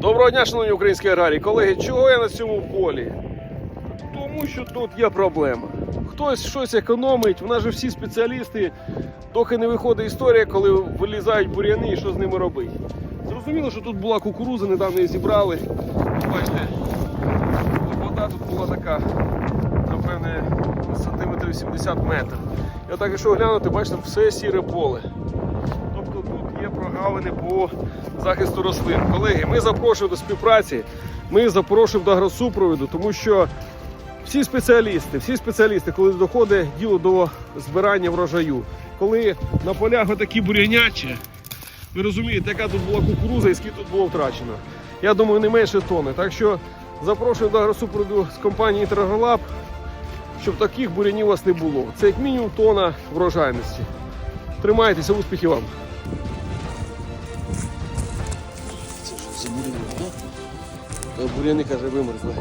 Доброго дня, шановні українські аграрії. Колеги, чого я на цьому полі? Тому що тут є проблема. Хтось щось економить, в нас же всі спеціалісти, доки не виходить історія, коли вилізають бур'яни і що з ними робити. Зрозуміло, що тут була кукуруза, недавно її зібрали. Бачите, вода тут була така, напевне, сантиметрів 70 метрів. І отак, якщо глянути, бачите, все сіре поле. Прогалини по захисту рослин. Колеги, ми запрошуємо до співпраці, ми запрошуємо до агросупроводу, тому що всі спеціалісти, всі спеціалісти, коли доходить діло до збирання врожаю, коли на полях отакі бурянячі, ви розумієте, яка тут була кукуруза і скільки тут було втрачено. Я думаю, не менше тони. Так що запрошуємо до агросупроводу з компанії Інтергролаб, щоб таких бурянів у вас не було. Це як мінімум тона врожайності. Тримайтеся, успіхів вам! Замурили, так? Каже, вимерзли.